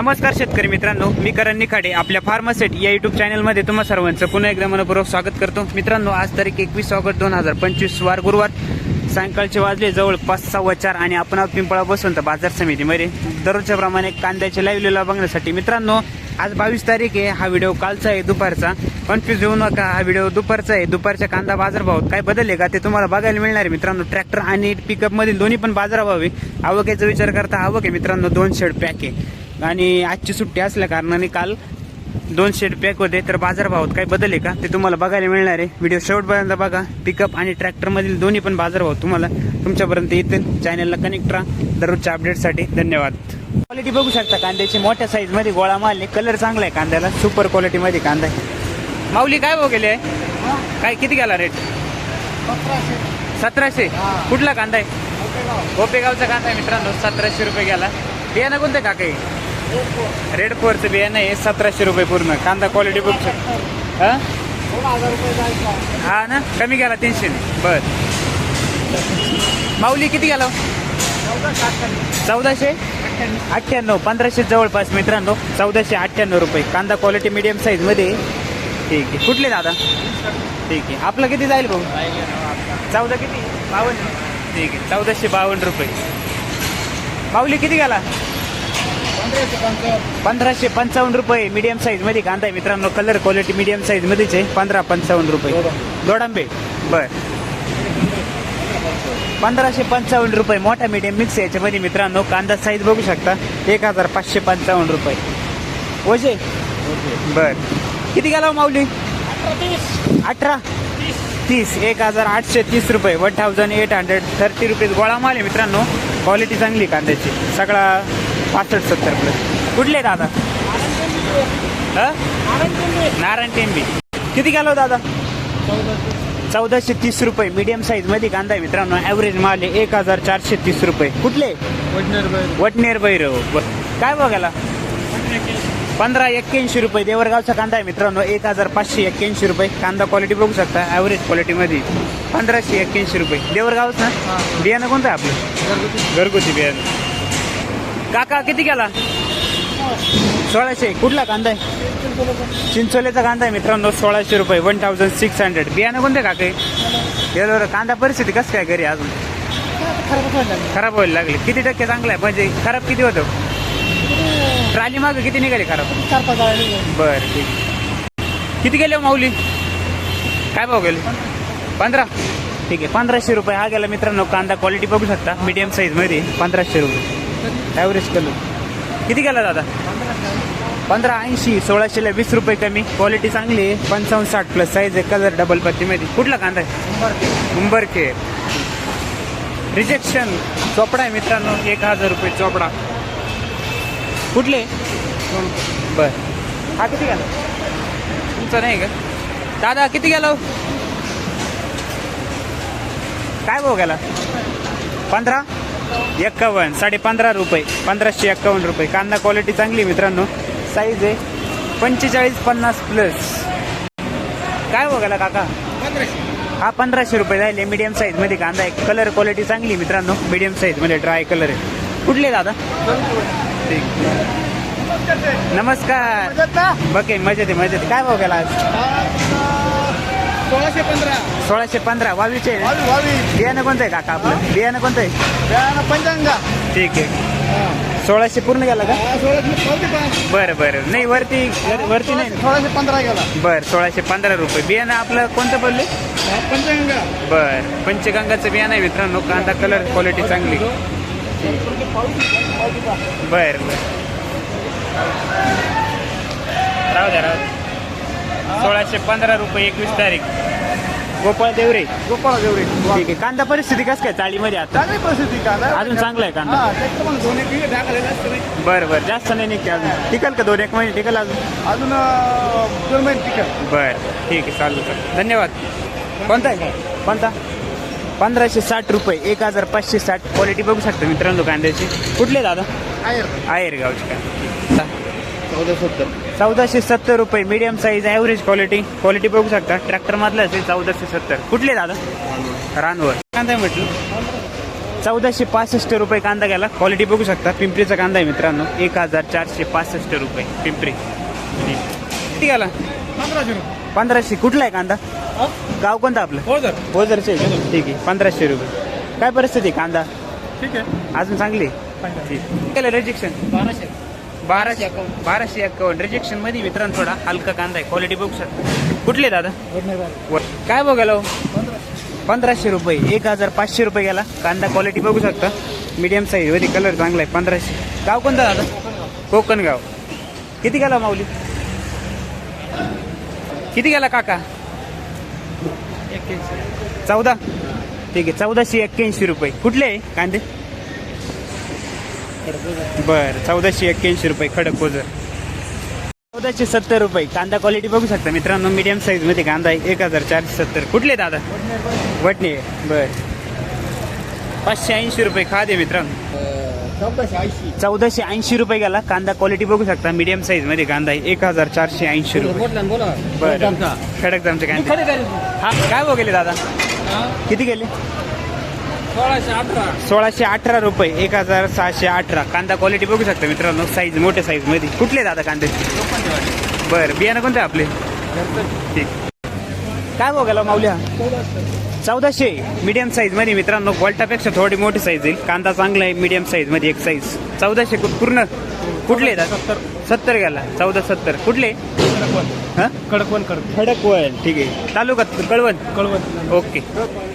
नमस्कार शेतकरी मित्रांनो मी करण निखाडे आपल्या फार्मासेट या युट्यूब चॅनलमध्ये तुम्हा सर्वांचं पुन्हा एकदा मनपूर्वक स्वागत करतो. मित्रांनो आज तारीख एकवीस ऑगस्ट दोन हजार पंचवीस वार गुरुवार सायंकाळचे वाजले जवळपास सव्वा चार आणि आपण आहोत पिंपळा बसवंत बाजार समितीमध्ये दररोजच्या प्रमाणे कांद्याचे लाईव्ह लिलाव बघण्यासाठी मित्रांनो आज बावीस तारीख आहे हा व्हिडिओ कालचा आहे दुपारचा. कन्फ्यूज होऊ नका हा व्हिडिओ दुपारचा आहे. दुपारच्या कांदा बाजारभावात काय बदलले का ते तुम्हाला बघायला मिळणार आहे मित्रांनो. ट्रॅक्टर आणि पिकअपमधील दोन्ही पण बाजारभाव आहे. आवकेचा विचार करता आवक आहे मित्रांनो दोन शेड पॅक आहे. आणि आजची सुट्टी असल्या कारणाने काल दोन शेड पॅक होते तर बाजारभावात काही बदल आहे का? ते तुम्हाला बघायला मिळणार आहे. व्हिडिओ शेवटपर्यंत बघा. पिकअप आणि ट्रॅक्टर मधील दोन्ही पण बाजारभाव तुम्हाला तुमच्यापर्यंत येतील. चॅनलला कनेक्ट राहा. दररोजच्या अपडेटसाठी धन्यवाद. क्वालिटी बघू शकता कांद्याची. मोठ्या साईजमध्ये गोळा माल आहे. कलर चांगला आहे कांद्याला. सुपर क्वालिटी मध्ये कांदा आहे. माऊली काय भाव गेले? आहे काय किती गेला रेट सतराशे. कुठला कांदा आहे? गोपेगावचा कांदा आहे मित्रांनो. सतराशे रुपये गेला. बियाणं कोणतं का काही रेड फोरचं बियाणं आहे सतराशे रुपये पूर्ण. कांदा क्वालिटी बघू शकतो हा? हा ना? कमी गेला तीनशे बर. माऊली किती गेला चौदाशे? अठ्ठ्याण्णव. पंधराशे जवळपास मित्रांनो. चौदाशे अठ्ठ्याण्णव रुपये. कांदा क्वालिटी मिडियम साईजमध्ये ठीक आहे. कुठले दादा? ठीक आहे. आपलं किती जाईल भाऊ? चौदा किती? बावन्न. ठीक आहे. चौदाशे बावन्न रुपये. माऊली किती गेला पंधराशे पंचावन्न रुपये मीडियम साईजमध्ये कांदा आहे. मित्रांनो कलर क्वालिटी मीडियम साईज मध्येच आहे. पंधरा पंचावन्न रुपये. दोडांबे बर. पंधराशे पंचावन्न रुपये मोठा मीडियम मिक्स याच्यामध्ये मित्रांनो कांदा साईज बघू शकता. एक हजार पाचशे पंचावन्न रुपये. ओझे? बर. किती गेला हो माऊली? अठरा. तीस. एक हजार आठशे तीस रुपये. One thousand eight hundred thirty rupees गोळा माल आहे मित्रांनो. क्वालिटी चांगली कांद्याची. सगळा पासष्ट सत्तर प्लस कुठले दादा? हा? नारायण टेंबी. किती गेलो दादा? चौदाशे तीस रुपये. मीडियम साईजमध्ये कांदा आहे मित्रांनो. ॲव्हरेज माल आहे एक हजार चारशे तीस रुपये. कुठले? वटनेर बैरव काय बघायला? पंधरा एक्क्याऐंशी रुपये. देवरगावचा कांदा आहे मित्रांनो. एक हजार पाचशे एक्क्याऐंशी रुपये. कांदा क्वालिटी बघू शकता. ॲव्हरेज क्वालिटीमध्ये पंधराशे एक्क्याऐंशी रुपये. देवरगावच? ना बियाणं कोणतं आहे आपलं? घरगुती बियाणं. काका किती गेला सोळाशे. कुठला कांदा आहे? चिंचोलेचा कांदा आहे मित्रांनो सोळाशे रुपये वन थाउजंड सिक्स हंड्रेड बियाणं कोणते काका? गेलो कांदा परिस्थिती कसं काय घरी अजून? खराब व्हायला लागली. किती टक्के चांगला आहे? म्हणजे खराब किती होतं? ट्राली मागे किती निघाली खराब? बर ठीक. किती गेले हो माऊली? काय भाव गेले? पंधरा. ठीक आहे पंधराशे रुपये. हा गेला मित्रांनो कांदा क्वालिटी बघू शकता मीडियम साईजमध्ये पंधराशे रुपये. Average colour. किती गेला दादा? पंधरा ऐंशी सोळाशेला वीस रुपये कमी. क्वालिटी चांगली आहे. पंचावन्न साठ प्लस साईज आहे. कलर डबल पत्तीमध्ये कुठला कांदा आहे? उंबरखेड रिजेक्शन चोपडा आहे मित्रांनो. एक हजार रुपये चोपडा. कुठले? बर. हा किती गेला? तुमचा नाही का? दादा किती गेला हो? काय भाऊ गेला? पंधरा? एक्कावन्न साडे पंधरा रुपये पंधराशे एक्कावन्न रुपये. कांदा क्वालिटी चांगली आहे मित्रांनो. साईज आहे. पंचेचाळीस पन्नास प्लस काय हो बघायला काका? हा पंधराशे रुपये राहिले मीडियम साईजमध्ये कांदा आहे. कलर क्वालिटी चांगली आहे मित्रांनो. मीडियम साईजमध्ये ड्राय कलर आहे. कुठले दादा? ठीक नमस्कार. बघे मजेत आहे मजेत आहे. काय बघायला आज? सोळाशे पंधरा. सोळाशे पंधरा वावीचे? बावीस बावीस बियाणं कोणतं आहे काका आपलं? बियाणं कोणतं आहे? ब्याण्णव पंचांगा. ठीक आहे. सोळाशे पूर्ण गेला का? सोळाशे बरं बरं. नाही वरती वरती नाही. सोळाशे पंधरा गेला बरं सोळाशे पंधरा रुपये. बियाणं आपलं कोणतं बोलले पंचांगा. बरं. पंचगंगाचं बियाणं आहे मित्रांनो. कांदा कलर क्वालिटी चांगली. बरं बरं. राहू द्या राहू द्या. सोळाशे पंधरा रुपये एकवीस तारीख. गोपाळ देवरे. गोपाळ देवरे. ठीक आहे. कांदा परिस्थिती कसं काय? चाळीमध्ये आता. चांगली परिस्थिती का अजून चांगला आहे कांदा. हा दोन एक असतं नाही. बरं बरं. जास्त नाही निघते अजून. टिकल का दोन एक महिने? टिकल अजून? अजून अं, दोन महिने टिकत बरं. ठीक आहे चालू सर धन्यवाद. कोणता आहे? कोणता? पंधराशे साठ रुपये. एक हजार पाचशे साठ. क्वालिटी बघू शकता मित्रांनो कांद्याची. कुठले दादा? आहे आहेर गावची काय चौदा सत्तर. चौदाशे सत्तर रुपये medium size average quality quality बघू शकता. ट्रॅक्टर मधलं असेल चौदाशे सत्तर. कुठले दादा? रानवर. कांदा म्हटलं. चौदाशे पासष्ट रुपये कांदा गेला. क्वालिटी बघू शकता. पिंपरीचा कांदा आहे मित्रांनो. एक हजार चारशे पासष्ट रुपये. पिंपरी. किती गेला? पंधराशे रुपये. पंधराशे. कुठला आहे कांदा? गाव कोणतं आपलं? हो ओझरचे? ठीक आहे. पंधराशे रुपये. काय परिस्थिती कांदा? ठीक आहे. अजून चांगली ठीक. केलं बाराशे. बाराशे बाराशे अकाउंट रिजेक्शनमध्ये मित्रांनो थोडा हलका कांदा आहे. क्वालिटी बघू शकता. कुठले दादा? वर. काय बघायला हो? पंधराशे. रुपये. एक हजार पाचशे रुपये गेला. कांदा क्वालिटी बघू शकता. मीडियम साईजमध्ये कलर चांगला आहे. पंधराशे. गाव कोणतं दादा? कोकण गाव किती गेला माऊली? किती गेला काका? चौदा. ठीक आहे. चौदाशे एक्क्याऐंशी रुपये. कुठले? आहे कांदे? बर चौदाशे एक्क्याऐंशी रुपये खडक कोजर चौदाशे सत्तर रुपये. कांदा क्वालिटी बघू शकता मित्रांनो मीडियम साईजमध्ये कांदा आहे. एक हजार चारशे सत्तर. कुठले दादा? वटणे. बर. पाचशे ऐंशी रुपये खा दे मित्रांनो. चौदाशे ऐंशी रुपये गेला. कांदा क्वालिटी बघू शकता. मीडियम साईजमध्ये कांदा आहे. एक हजार चारशे ऐंशी रुपये. बरं. खडक आमचे. कांदे. हा काय बघेले दादा? किती गेले? सोळाशे अठरा. सोळाशे अठरा रुपये एक हजार सहाशे अठरा. कांदा क्वालिटी बघू शकता मित्रांनो साईज मोठ्या साईजमध्ये. कुठले दादा कांदे? बरं बियाणं कोणते आपले? ठीक. काय बघायला माऊल्या? चौदाशे. मीडियम साईजमध्ये मित्रांनो वॉल्टापेक्षा थोडी मोठी साईज येईल. कांदा चांगला आहे मीडियम साईजमध्ये एक साईज चौदाशे पूर्ण? कुठले दादा? सत्तर गेला. चौदा सत्तर. कुठले? हा? कडकवन कडक खडकवळ ठीक आहे. तालुका कळवण कळवण ओके.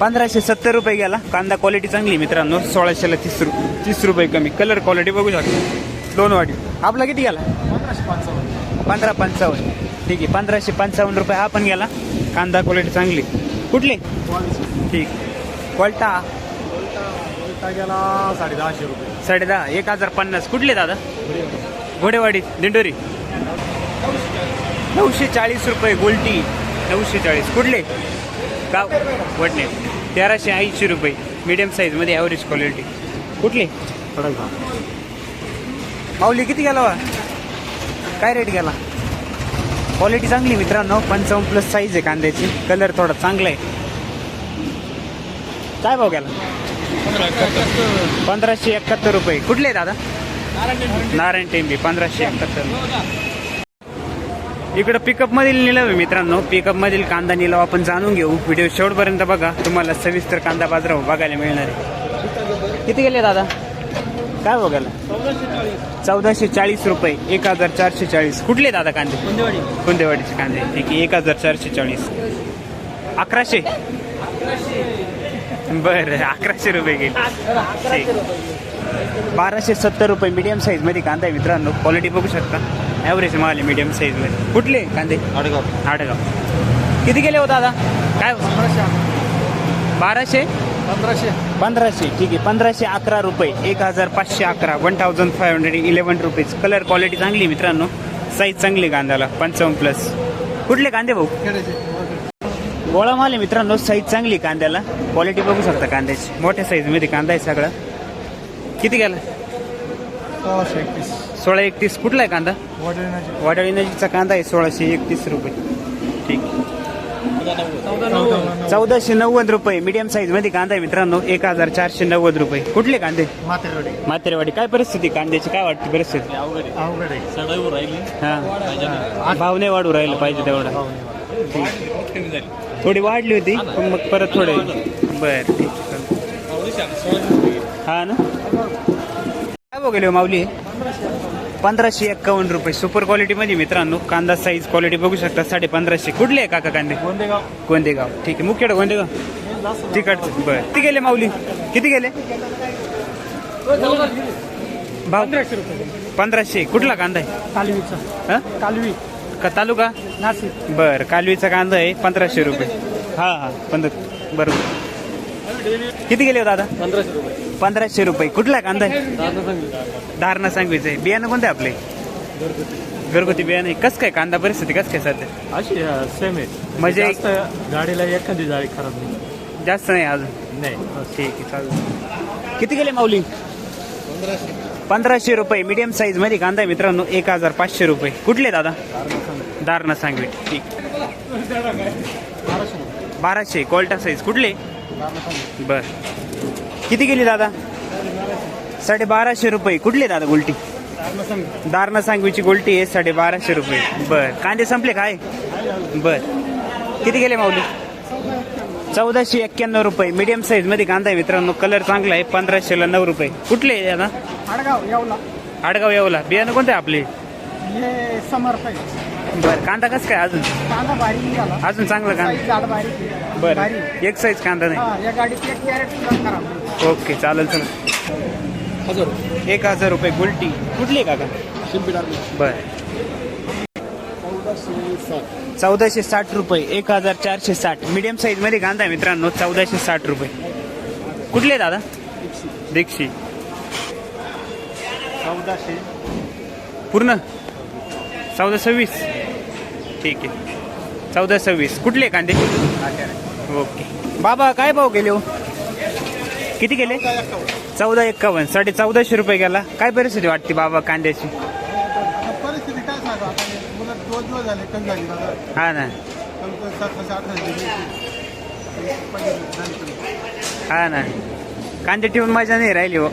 पंधराशे सत्तर रुपये गेला. कांदा क्वालिटी चांगली मित्रांनो. सोळाशेला तीस रु तीस रुपये कमी. कलर क्वालिटी बघू शकता. दोन वाटी. आपला किती गेला? पंधराशे पंचावन्न. पंधरा पंचावन्न. ठीक आहे. पंधराशे पंचावन्न रुपये हा पण गेला. कांदा क्वालिटी चांगली. कुठले? ठीक. क्वालटा उलटा गेला साडे दहाशे रुपये. साडे दहा एक हजार पन्नास. कुठले दादा? घोडेवाडी. दिंडोरी. नऊशे चाळीस रुपये गोल्टी. नऊशे चाळीस कुठले? गाव. वडणे. तेराशे ऐंशी रुपये मिडियम साईजमध्ये ॲव्हरेज क्वालिटी कुठले? माऊली किती गेला वा? काय रेट गेला? क्वालिटी चांगली मित्रांनो. पंचावन्न प्लस साईज आहे कांद्याची. कलर थोडा चांगला आहे. काय भाव गेला? पंधराशे एकाहत्तर रुपये. कुठले दादा? नारायण टेंबी पंधराशे एकाहत्तर. इकडं पिकअप मधील निलाव आहे मित्रांनो. पिकअप मधील कांदा निलाव आपण जाणून घेऊ. व्हिडिओ शेवटपर्यंत बघा. तुम्हाला सविस्तर कांदा बाजार बघायला मिळणार आहे. किती गेले दादा? काय बघायला? चौदाशे चाळीस रुपये. एक हजार चारशे चाळीस. कुठले दादा कांदे? कुंदेवाडीचे कांदे. ठीक आहे. एक हजार चारशे चाळीस. अकराशे? बरं. अकराशे रुपये गेले. बाराशे सत्तर रुपये मीडियम साईजमध्ये कांदा आहे मित्रांनो. क्वालिटी बघू शकता. ॲव्हरेज माल आहे मीडियम साईजमध्ये. कुठले कांदे? आडगाव. आडगाव. किती गेले हो दादा? काय बाराशे? पंधराशे. पंधराशे. ठीक आहे. पंधराशे अकरा रुपये. एक हजार पाचशे अकरा. One thousand five hundred eleven rupees colour quality चांगली आहे मित्रांनो. साईज चांगली कांद्याला. पंचावन्न प्लस कुठले कांदे भाऊ? गोळा माल आहे मित्रांनो. साईज चांगली कांद्याला. क्वालिटी बघू शकता कांद्याची. मोठ्या साईजमध्ये कांदा आहे सगळा. किती गेला? सोळाशे एकवीस सोळा एकतीस कुठला आहे कांदा? वाडाळी नजीकचा कांदा आहे सोळाशे एकतीस रुपये. ठीक. चौदाशे नव्वद रुपये. मीडियम साईजमध्ये कांदा आहे मित्रांनो. एक हजार चारशे नव्वद रुपये. कुठले कांदे? मातेरवाडी मातेरवाडी काय परिस्थिती? कांद्याची काय वाटते परिस्थिती? हा. भाव नाही वाढू राहिलं पाहिजे तेवढा. थोडी वाढली होती पण मग परत थोडे. बर ठीक. हा ना? काय बघेल माऊली? पंधराशे एक्कावन्न रुपये. सुपर क्वालिटी मध्ये मित्रांनो कांदा साईज क्वालिटी बघू शकता. साडे पंधराशे कुठले आहे काका कांदे? गोंदेगाव. गोंदेगाव. ठीक आहे. मुख्यड गोंदेगाव? तिकडचं बरं. किती गेले माऊली? किती गेले? भाव? पंधराशे कुठला कांदा आहे? कालवीचा. हा? कालवी. का तालुका? नाशिक. बर. कालवीचा कांदा आहे पंधराशे रुपये. हा हा. पंधरा बरोबर किती गेले हो दादा? पंधराशे रुपये. पंधराशे रुपये. कुठला कांदा? धारणा सांगवीचं आहे बियाणं कोणते आपले? घरगुती. बियाणं. कसं काय कांदा? परिस्थिती कसं काय सध्या? अशी सेम आहे. म्हणजे- गाडीला एखादी जाळी खराब नाही. जास्त नाही अजून? नाही. ठीक आहे चालेल. किती गेले माऊली? पंधराशे. रुपये. मीडियम साईजमध्ये कांदा आहे मित्रांनो. एक हजार पाचशे रुपये. कुठले दादा? दारणा सांगवी. ठीक. बाराशे. कोल्टा साईज कुठले? बर. किती गेली दादा? साडे बाराशे रुपये. कुठली दादा गोल्टी? दारणा सांगवीची गोल्टी आहे साडे बाराशे रुपये. बर. कांदे संपले काय? बर. किती गेले माऊली? चौदाशे एक्क्याण्णव रुपये. मीडियम साईजमध्ये कांदा आहे मित्रांनो. कलर चांगला आहे पंधराशेला नऊ रुपये. कुठले आहे दादा? आडगाव येवला. आडगाव येवला. बियाणं कोणते आपले? समर्थ बर कांदा कसं काय अजून? कांदा बारीक निघाला. अजून चांगला कांदा? साईज झाड बारीक आहे. बर बारीक. एक साईज कांदा नाही? हा या गाडीत एक कॅरेट सुद्धा खराब ओके चालेल चला हजार एक हजार रुपये गुलटी. कुठली आहे काका? शिंपी बर. चौदाशे सात चौदाशे साठ रुपये एक हजार चारशे साठ. मीडियम साईजमध्ये कांदा आहे मित्रांनो चौदाशे साठ रुपये. कुठले आहे दादा? दीक्षी चौदाशे. पूर्ण? चौदा सव्वीस. ठीक आहे. चौदा सव्वीस. कुठले कांदे? ओके. बाबा काय भाव गेले हो? किती गेले? चौदा एक्कावन्न. साडे चौदाशे रुपये गेला. काय परिस्थिती वाटते बाबा कांद्याची? हा ना. हा ना. कांदे ठेवून मजा नाही राहिली हो.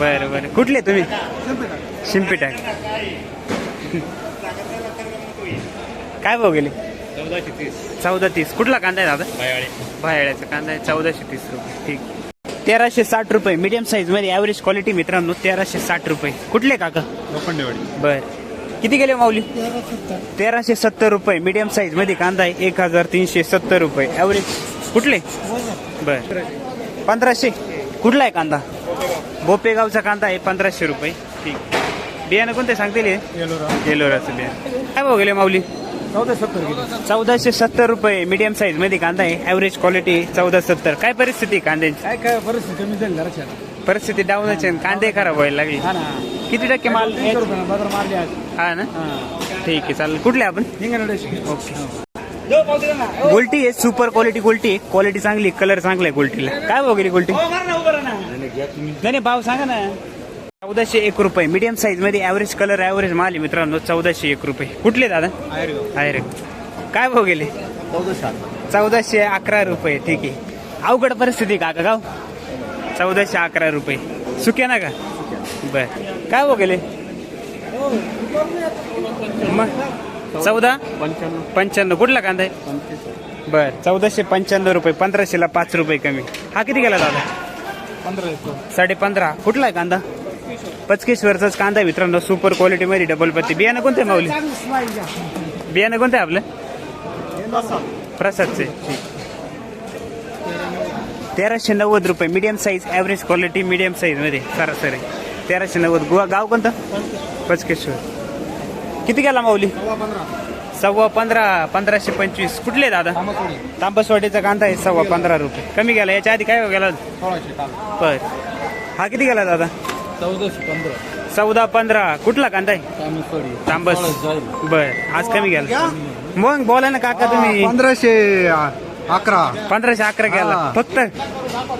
बरं बरं. कुठले तुम्ही? शिंपी टाक. काय भाव गेले? चौदाशे तीस. चौदा तीस. कुठला कांदा आहे दादा? बाहेळ्याचा कांदा आहे. चौदाशे तीस रुपये. ठीक. तेराशे साठ रुपये. मीडियम साईजमध्ये ॲव्हरेज क्वालिटी मित्रांनो तेराशे साठ रुपये. कुठले काका? लोखंडेवाडी. बर. किती गेले माऊली? तेराशे सत्तर रुपये. मीडियम साईजमध्ये कांदा आहे. एक हजार तीनशे सत्तर रुपये. ॲव्हरेज कुठले? बर. पंधराशे. कुठला आहे कांदा? बोपेगावचा कांदा आहे. पंधराशे रुपये. ठीक. बियाणं कोणते सांगतील हे? येलोराचं बियाणं. काय भाव गेले माऊली? चौदा सत्तर किलो. चौदाशे सत्तर रुपये मीडियम साईजमध्ये कांदा आहे. ॲव्हरेज क्वालिटी चौदा सत्तर. काय परिस्थिती आहे कांद्याची? काय काय परिस्थिती कमी झाली घराच्या परिस्थिती डाऊनच आहे. कांदे खराब व्हायला लागले. हा ना. किती टक्के माल तीनशे रुपये बाजार मारले आज. हा ना? हा. ठीक आहे चालेल. कुठले आपण. ओके. गोल्टी आहे सुपर क्वालिटी गोल्टी आहे. क्वालिटी चांगली कलर चांगला आहे गोल्टीला काय भाव गेली गोल्टी नाही नाही भाव सांगा ना. चौदाशे एक रुपये. मीडियम साईजमध्ये ॲव्हरेज कलर ॲव्हरेज माल आहे मित्रांनो. चौदाशे एक रुपये. कुठले दादा. आहे रे काय भाव गेले? चौदाशे अकरा रुपये. ठीक आहे. अवघड परिस्थिती काका गाव. चौदाशे अकरा रुपये. सुक्या ना का? बर. काय भाव गेले? मग चौदा? पंच्याण्णव. कुठला कांदा आहे? बर. चौदाशे पंच्याण्णव रुपये. पंधराशेला पाच रुपये कमी. हा किती गेला दादा? पंधरा साडे पंधरा कुठला आहे कांदा? पचकेश्वरचाच कांदा आहे मित्रांनो. सुपर क्वालिटी मध्ये डबल पत्ती. बियाणं कोणतं माऊली? बियाणं कोणतं आहे आपलं? प्रसादचे. तेराशे नव्वद रुपये. Medium size average quality medium साईजमध्ये. सरासरी. तेराशे नव्वद. गुवा गाव कोणतं? पचकेश्वर. किती गेला माऊली? सव्वा पंधरा. पंधराशे पंचवीस. कुठले दादा? तांबसवाडी तांबसवाडीचा कांदा आहे सव्वा पंधरा रुपये. कमी गेला. याच्या आधी काय गेला? बर. हा किती गेला दादा? चौदाशे पंधरा. चौदा पंधरा. कुठला कांदा आहे? तांबसवाडी. तांबस. बर. आज कमी गेला मग बोला ना काका तुम्ही. पंधराशे अकरा. पंधराशे अकरा गेला हा. फक्त?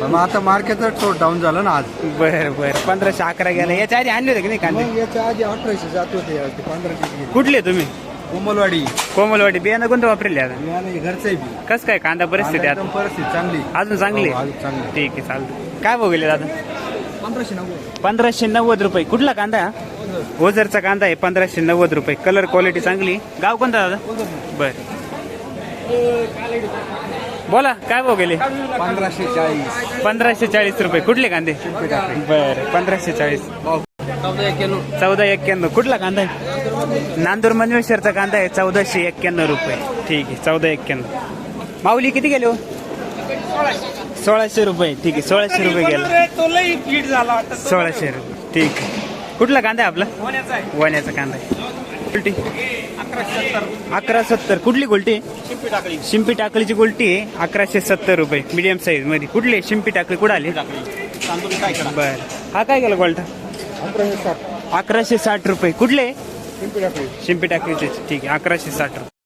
मग आता मार्केटच थोडं डाऊन झालं ना आज. बर बर. पंधराशे अकरा गेला याच्या आधी आणले होते की नाही कांदे? मग याच्या आधी अठराशे जात होते. ते पंधरा कुठले तुम्ही? कोमलवाडी. कोमलवाडी. बियाणं कोणतं वापरले आता? घरचं आहे बी. कस काय? कांदा परिस्थिती आता? परिस्थिती चांगली. अजून चांगली हो, अजून चांगली. ठीक आहे चालतं काय बघले दादा पंधराशे नव्वद. पंधराशे नव्वद रुपये. कुठला कांदा? हा? ओझरचा कांदा आहे पंधराशे नव्वद रुपये. कलर क्वालिटी चांगली. गाव कोणता दादा? बर. बोला काय भाव गेले? पंधराशे चाळीस. पंधराशे चाळीस रुपये. कुठले कांदे? बर पंधराशे चाळीस. चौदा एक्क्याण्णव. कुठला कांदा आहे? नांदूर मनवेश्वरचा कांदा आहे चौदाशे एक्क्याण्णव रुपये. ठीक आहे चौदा एक्क्याण्णव. माऊली किती गेले हो? सोळाशे रुपये ठीक आहे सोळाशे रुपये गेला. सोळाशे रुपये ठीक आहे. कुठला कांदा आहे आपला? वण्याचा कांदा आहे. गुलटी अकरा सत्तर. कुठली गुलटी आहे? शिंपी टाकळीची गुलटी आहे. अकराशे सत्तर रुपये मीडियम साईजमध्ये. कुठली आहे? शिंपी टाकळी कुठं आली? बर. हा काय गेला गोल्टा पंधराशे साठ. अकराशे साठ रुपये. कुठले? पिंपरी टाकळी. शिंपी टाकळीचे ठीक आहे अकराशे साठ रुपये.